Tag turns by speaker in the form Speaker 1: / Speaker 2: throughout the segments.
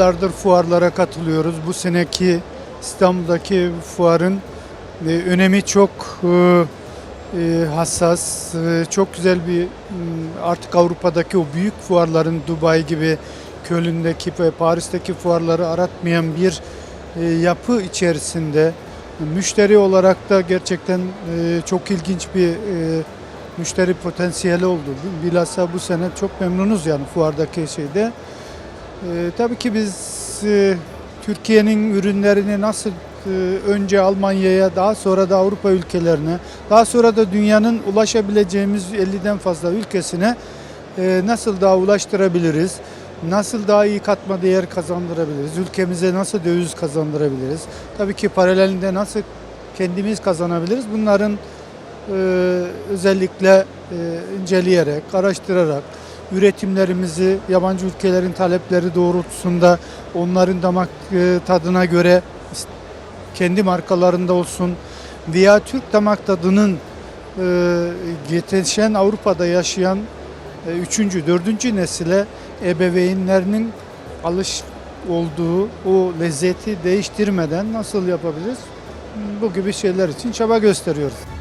Speaker 1: Yıllardır fuarlara katılıyoruz. Bu seneki İstanbul'daki fuarın e, önemi çok e, e, hassas. E, çok güzel bir artık Avrupa'daki o büyük fuarların Dubai gibi Köln'deki ve Paris'teki fuarları aratmayan bir e, yapı içerisinde müşteri olarak da gerçekten e, çok ilginç bir e, müşteri potansiyeli oldu. Bilhassa bu sene çok memnunuz yani fuardaki şeyde. Ee, tabii ki biz e, Türkiye'nin ürünlerini nasıl e, önce Almanya'ya, daha sonra da Avrupa ülkelerine, daha sonra da dünyanın ulaşabileceğimiz 50'den fazla ülkesine e, nasıl daha ulaştırabiliriz? Nasıl daha iyi katma değer kazandırabiliriz? Ülkemize nasıl döviz kazandırabiliriz? Tabii ki paralelinde nasıl kendimiz kazanabiliriz? Bunların e, özellikle e, inceleyerek, araştırarak, üretimlerimizi yabancı ülkelerin talepleri doğrultusunda onların damak e, tadına göre kendi markalarında olsun veya Türk damak tadının e, yetişen Avrupa'da yaşayan e, üçüncü, dördüncü nesile ebeveynlerinin alış olduğu o lezzeti değiştirmeden nasıl yapabiliriz? Bu gibi şeyler için çaba gösteriyoruz.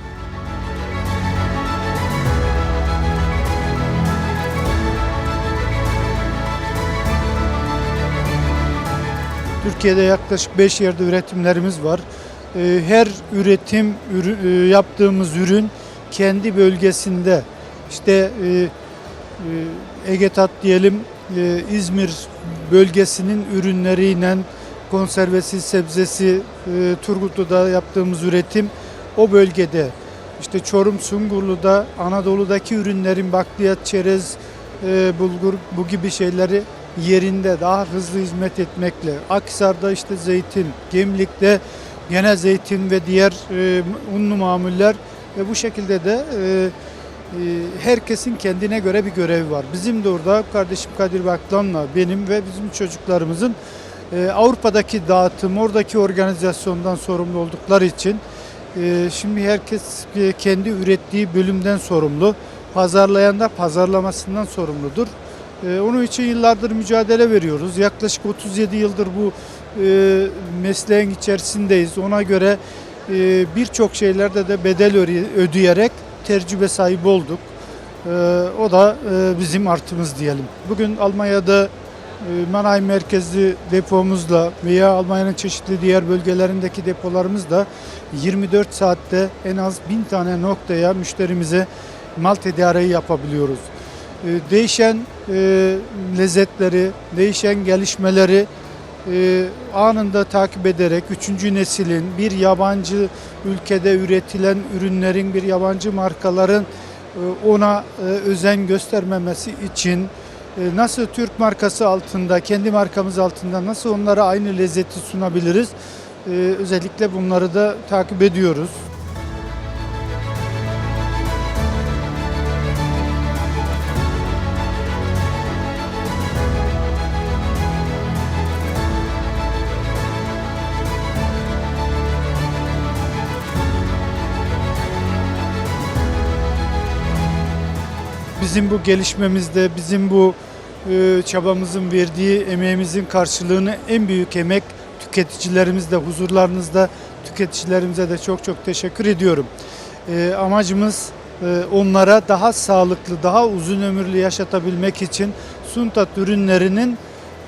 Speaker 1: Türkiye'de yaklaşık 5 yerde üretimlerimiz var. Ee, Her üretim e, yaptığımız ürün kendi bölgesinde işte e, e, Ege Tat diyelim İzmir bölgesinin ürünleriyle konservesi, sebzesi Turgutlu'da yaptığımız üretim o bölgede işte Çorum Sungurlu'da Anadolu'daki ürünlerin bakliyat, çerez, bulgur bu gibi şeyleri yerinde daha hızlı hizmet etmekle Akhisar'da işte zeytin, Gemlik'te gene zeytin ve diğer e, unlu mamuller ve bu şekilde de e, e, herkesin kendine göre bir görevi var. Bizim de orada kardeşim Kadir Baklan'la benim ve bizim çocuklarımızın e, Avrupa'daki dağıtım, oradaki organizasyondan sorumlu oldukları için e, şimdi herkes kendi ürettiği bölümden sorumlu. Pazarlayan da pazarlamasından sorumludur. E, onun için yıllardır mücadele veriyoruz. Yaklaşık 37 yıldır bu e, mesleğin içerisindeyiz. Ona göre e, birçok şeylerde de bedel öde- ödeyerek tecrübe sahibi olduk. E, o da e, bizim artımız diyelim. Bugün Almanya'da e, merkezli depomuzla veya Almanya'nın çeşitli diğer bölgelerindeki depolarımızla 24 saatte en az 1000 tane noktaya müşterimize mal tedariği yapabiliyoruz. E, Değişen e, lezzetleri, değişen gelişmeleri e, anında takip ederek üçüncü neslin bir yabancı ülkede üretilen ürünlerin bir yabancı markaların e, ona özen göstermemesi için nasıl Türk markası altında, kendi markamız altında nasıl onlara aynı lezzeti sunabiliriz? Özellikle bunları da takip ediyoruz. Bizim bu gelişmemizde, bizim bu e, çabamızın verdiği emeğimizin karşılığını en büyük emek tüketicilerimizde, huzurlarınızda tüketicilerimize de çok çok teşekkür ediyorum. E, amacımız e, onlara daha sağlıklı, daha uzun ömürlü yaşatabilmek için Suntat ürünlerinin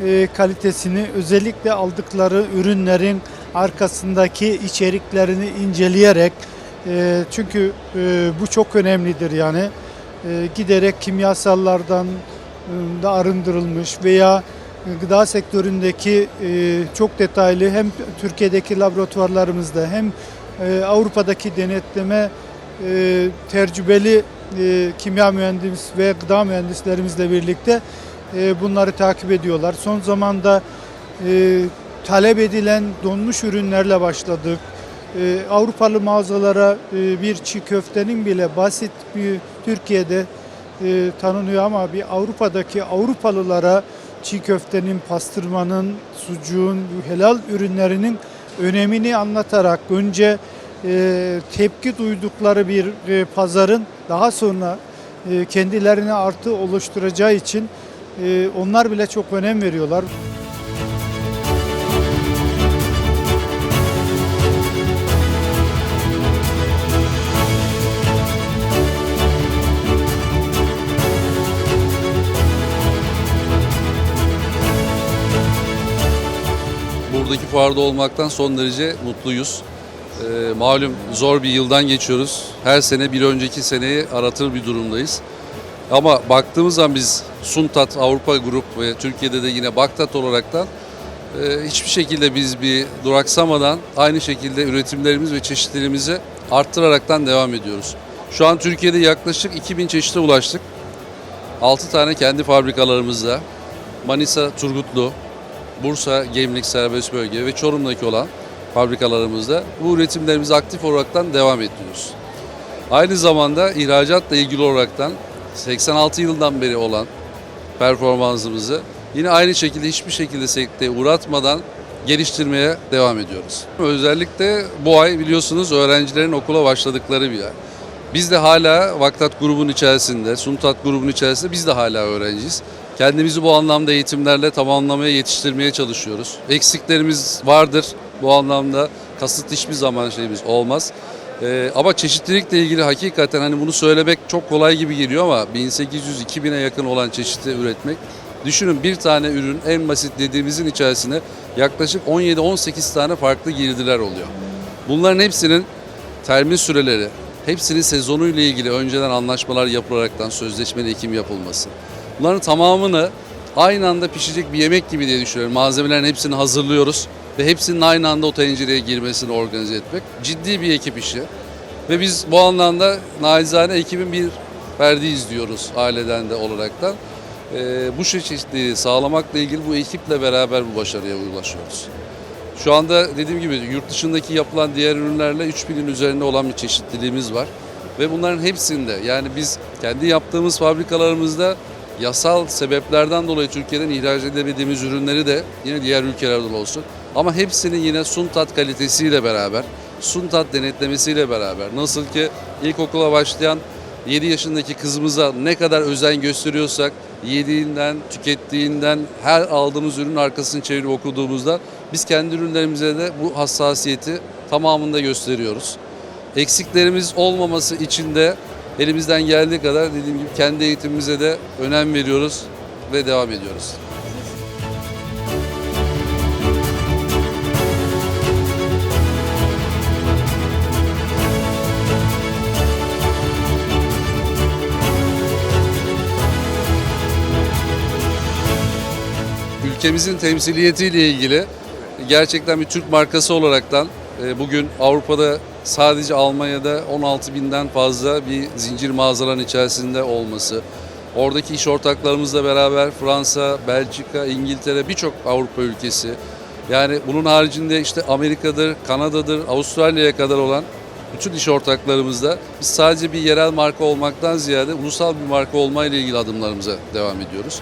Speaker 1: e, kalitesini özellikle aldıkları ürünlerin arkasındaki içeriklerini inceleyerek e, çünkü e, bu çok önemlidir yani e, giderek kimyasallardan e, da arındırılmış veya gıda sektöründeki e, çok detaylı hem Türkiye'deki laboratuvarlarımızda hem e, Avrupa'daki denetleme e, tecrübeli e, kimya mühendis ve gıda mühendislerimizle birlikte e, bunları takip ediyorlar. Son zamanda e, talep edilen donmuş ürünlerle başladık. E, Avrupalı mağazalara e, bir çiğ köftenin bile basit bir Türkiye'de e, tanınıyor ama bir Avrupa'daki Avrupalılara çiğ köftenin, pastırmanın, sucuğun, helal ürünlerinin önemini anlatarak önce e, tepki duydukları bir e, pazarın daha sonra e, kendilerine artı oluşturacağı için e, onlar bile çok önem veriyorlar.
Speaker 2: Buradaki fuarda olmaktan son derece mutluyuz. Ee, malum zor bir yıldan geçiyoruz. Her sene bir önceki seneyi aratır bir durumdayız. Ama baktığımız zaman biz Suntat Avrupa Grup ve Türkiye'de de yine Baktat olaraktan e, hiçbir şekilde biz bir duraksamadan aynı şekilde üretimlerimiz ve çeşitlerimizi arttıraraktan devam ediyoruz. Şu an Türkiye'de yaklaşık 2000 çeşite ulaştık. 6 tane kendi fabrikalarımızda Manisa Turgutlu, Bursa Gemlik Serbest Bölge ve Çorum'daki olan fabrikalarımızda bu üretimlerimizi aktif olaraktan devam ediyoruz. Aynı zamanda ihracatla ilgili olaraktan 86 yılından beri olan performansımızı yine aynı şekilde hiçbir şekilde sekteye uğratmadan geliştirmeye devam ediyoruz. Özellikle bu ay biliyorsunuz öğrencilerin okula başladıkları bir ay. Biz de hala Vaktat grubun içerisinde, Suntat grubun içerisinde biz de hala öğrenciyiz. Kendimizi bu anlamda eğitimlerle tamamlamaya, yetiştirmeye çalışıyoruz. Eksiklerimiz vardır bu anlamda. Kasıt hiçbir zaman şeyimiz olmaz. Ee, ama çeşitlilikle ilgili hakikaten hani bunu söylemek çok kolay gibi geliyor ama 1800-2000'e yakın olan çeşitli üretmek. Düşünün bir tane ürün en basit dediğimizin içerisine yaklaşık 17-18 tane farklı girdiler oluyor. Bunların hepsinin termin süreleri, hepsinin sezonuyla ilgili önceden anlaşmalar yapılaraktan sözleşmeli ekim yapılması. Bunların tamamını aynı anda pişecek bir yemek gibi diye düşünüyorum. Malzemelerin hepsini hazırlıyoruz ve hepsinin aynı anda o tencereye girmesini organize etmek ciddi bir ekip işi. Ve biz bu anlamda naizane ekibin bir ferdiyiz diyoruz aileden de olaraktan. Ee, bu çeşitliliği sağlamakla ilgili bu ekiple beraber bu başarıya ulaşıyoruz. Şu anda dediğim gibi yurt dışındaki yapılan diğer ürünlerle 3000'in üzerinde olan bir çeşitliliğimiz var. Ve bunların hepsinde yani biz kendi yaptığımız fabrikalarımızda yasal sebeplerden dolayı Türkiye'den ihraç edemediğimiz ürünleri de yine diğer ülkelerden olsun. Ama hepsinin yine Suntat kalitesiyle beraber, Suntat denetlemesiyle beraber nasıl ki ilkokula başlayan 7 yaşındaki kızımıza ne kadar özen gösteriyorsak yediğinden, tükettiğinden her aldığımız ürün arkasını çevirip okuduğumuzda biz kendi ürünlerimize de bu hassasiyeti tamamında gösteriyoruz. Eksiklerimiz olmaması için de elimizden geldiği kadar dediğim gibi kendi eğitimimize de önem veriyoruz ve devam ediyoruz. ülkemizin temsiliyetiyle ilgili gerçekten bir Türk markası olaraktan bugün Avrupa'da sadece Almanya'da 16 binden fazla bir zincir mağazaların içerisinde olması, oradaki iş ortaklarımızla beraber Fransa, Belçika, İngiltere birçok Avrupa ülkesi, yani bunun haricinde işte Amerika'dır, Kanada'dır, Avustralya'ya kadar olan bütün iş ortaklarımızda biz sadece bir yerel marka olmaktan ziyade ulusal bir marka olmayla ilgili adımlarımıza devam ediyoruz.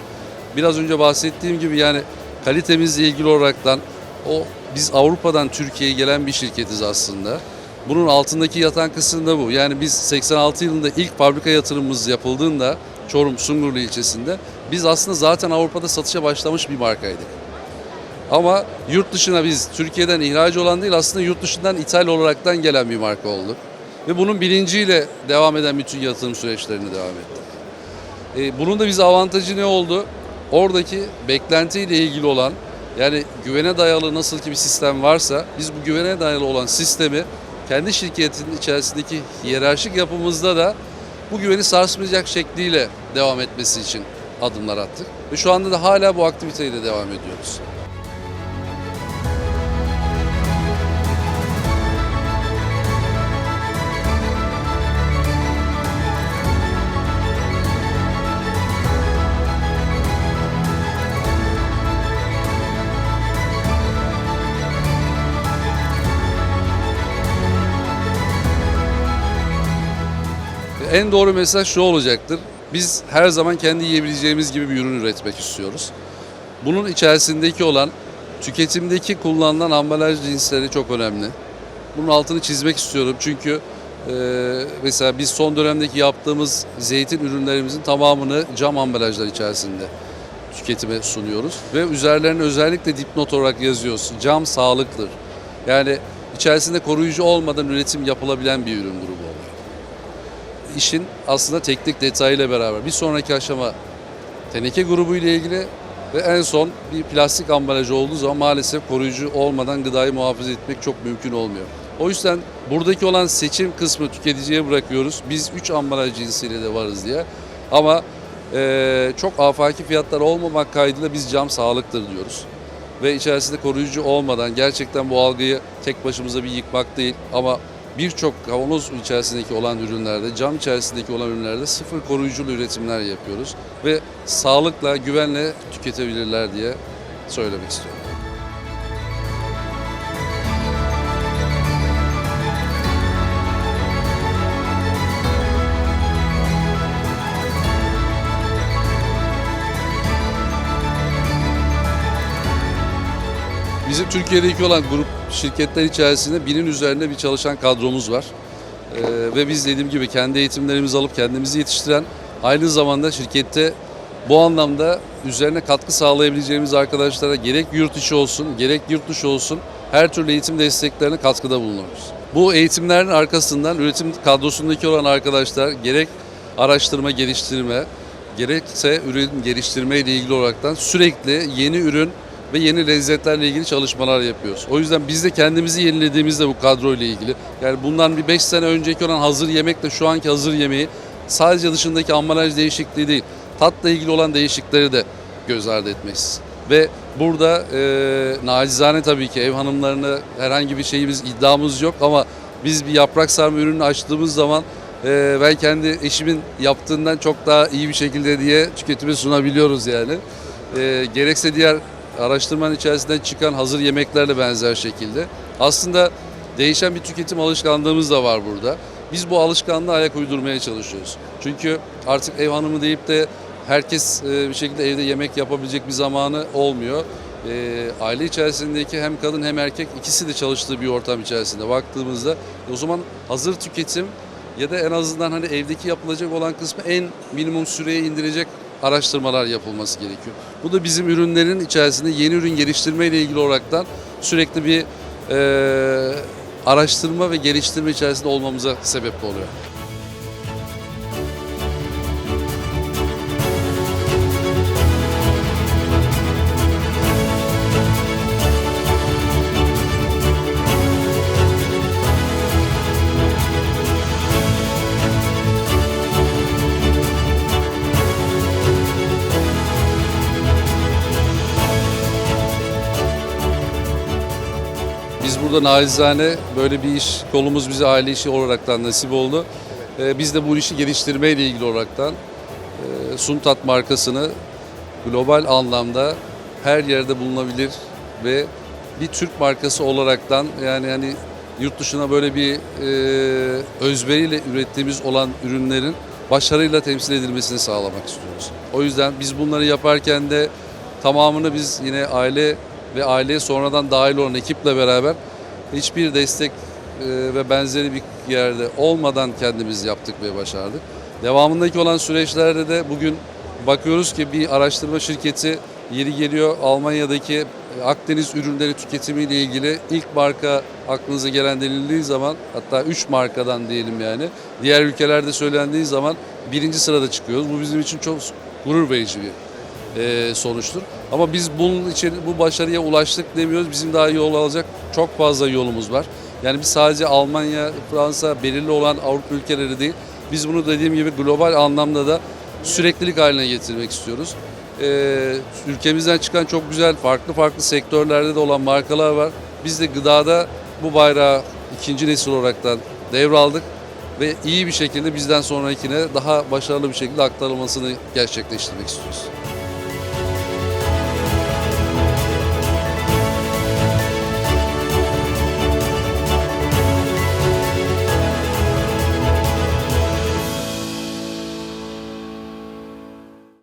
Speaker 2: Biraz önce bahsettiğim gibi yani kalitemizle ilgili olaraktan o biz Avrupa'dan Türkiye'ye gelen bir şirketiz aslında. Bunun altındaki yatan kısım da bu. Yani biz 86 yılında ilk fabrika yatırımımız yapıldığında Çorum Sungurlu ilçesinde biz aslında zaten Avrupa'da satışa başlamış bir markaydık. Ama yurt dışına biz Türkiye'den ihraç olan değil aslında yurt dışından ithal olaraktan gelen bir marka olduk. Ve bunun bilinciyle devam eden bütün yatırım süreçlerini devam ettik. E, bunun da bize avantajı ne oldu? oradaki beklentiyle ilgili olan yani güvene dayalı nasıl ki bir sistem varsa biz bu güvene dayalı olan sistemi kendi şirketinin içerisindeki hiyerarşik yapımızda da bu güveni sarsmayacak şekliyle devam etmesi için adımlar attık. Ve şu anda da hala bu aktiviteyle devam ediyoruz. En doğru mesaj şu olacaktır. Biz her zaman kendi yiyebileceğimiz gibi bir ürün üretmek istiyoruz. Bunun içerisindeki olan tüketimdeki kullanılan ambalaj cinsleri çok önemli. Bunun altını çizmek istiyorum çünkü e, mesela biz son dönemdeki yaptığımız zeytin ürünlerimizin tamamını cam ambalajlar içerisinde tüketime sunuyoruz. Ve üzerlerine özellikle dipnot olarak yazıyoruz. Cam sağlıktır. Yani içerisinde koruyucu olmadan üretim yapılabilen bir ürün grubu işin aslında teknik detayıyla beraber bir sonraki aşama teneke grubu ile ilgili Ve en son bir plastik ambalaj olduğu zaman maalesef koruyucu olmadan gıdayı muhafaza etmek çok mümkün olmuyor. O yüzden buradaki olan seçim kısmı tüketiciye bırakıyoruz. Biz 3 ambalaj cinsiyle de varız diye. Ama eee, çok afaki fiyatlar olmamak kaydıyla biz cam sağlıktır diyoruz. Ve içerisinde koruyucu olmadan gerçekten bu algıyı tek başımıza bir yıkmak değil ama birçok kavanoz içerisindeki olan ürünlerde, cam içerisindeki olan ürünlerde sıfır koruyuculu üretimler yapıyoruz. Ve sağlıkla, güvenle tüketebilirler diye söylemek istiyorum. Bizim Türkiye'deki olan grup şirketler içerisinde binin üzerinde bir çalışan kadromuz var. Ee, ve biz dediğim gibi kendi eğitimlerimizi alıp kendimizi yetiştiren aynı zamanda şirkette bu anlamda üzerine katkı sağlayabileceğimiz arkadaşlara gerek yurt içi olsun gerek yurt dışı olsun her türlü eğitim desteklerine katkıda bulunuyoruz. Bu eğitimlerin arkasından üretim kadrosundaki olan arkadaşlar gerek araştırma geliştirme gerekse ürün geliştirme ile ilgili olaraktan sürekli yeni ürün ve yeni lezzetlerle ilgili çalışmalar yapıyoruz. O yüzden biz de kendimizi yenilediğimizde bu kadro ile ilgili yani bundan bir 5 sene önceki olan hazır yemekle şu anki hazır yemeği sadece dışındaki ambalaj değişikliği değil tatla ilgili olan değişiklikleri de göz ardı etmeyiz. Ve burada e, nacizane tabii ki ev hanımlarına herhangi bir şeyimiz iddiamız yok ama biz bir yaprak sarma ürünü açtığımız zaman e, ben kendi eşimin yaptığından çok daha iyi bir şekilde diye tüketime sunabiliyoruz yani. E, gerekse diğer araştırmanın içerisinden çıkan hazır yemeklerle benzer şekilde. Aslında değişen bir tüketim alışkanlığımız da var burada. Biz bu alışkanlığa ayak uydurmaya çalışıyoruz. Çünkü artık ev hanımı deyip de herkes e, bir şekilde evde yemek yapabilecek bir zamanı olmuyor. E, aile içerisindeki hem kadın hem erkek ikisi de çalıştığı bir ortam içerisinde baktığımızda o zaman hazır tüketim ya da en azından hani evdeki yapılacak olan kısmı en minimum süreye indirecek araştırmalar yapılması gerekiyor. Bu da bizim ürünlerin içerisinde yeni ürün geliştirme ile ilgili olaraktan sürekli bir e, araştırma ve geliştirme içerisinde olmamıza sebep oluyor. Burada nacizane böyle bir iş, kolumuz bize aile işi olaraktan nasip oldu. Ee, biz de bu işi geliştirme ile ilgili olaraktan e, Suntat markasını global anlamda her yerde bulunabilir ve bir Türk markası olaraktan yani hani yurt dışına böyle bir e, özveriyle ürettiğimiz olan ürünlerin başarıyla temsil edilmesini sağlamak istiyoruz. O yüzden biz bunları yaparken de tamamını biz yine aile ve aileye sonradan dahil olan ekiple beraber hiçbir destek e, ve benzeri bir yerde olmadan kendimiz yaptık ve başardık. Devamındaki olan süreçlerde de bugün bakıyoruz ki bir araştırma şirketi yeri geliyor Almanya'daki Akdeniz ürünleri tüketimiyle ilgili ilk marka aklınıza gelen denildiği zaman hatta 3 markadan diyelim yani diğer ülkelerde söylendiği zaman birinci sırada çıkıyoruz. Bu bizim için çok gurur verici bir e, sonuçtur. Ama biz bunun için bu başarıya ulaştık demiyoruz. Bizim daha yol alacak çok fazla yolumuz var. Yani biz sadece Almanya, Fransa belirli olan Avrupa ülkeleri değil. Biz bunu dediğim gibi global anlamda da süreklilik haline getirmek istiyoruz. Ee, ülkemizden çıkan çok güzel farklı farklı sektörlerde de olan markalar var. Biz de gıdada bu bayrağı ikinci nesil olaraktan devraldık ve iyi bir şekilde bizden sonrakine daha başarılı bir şekilde aktarılmasını gerçekleştirmek istiyoruz.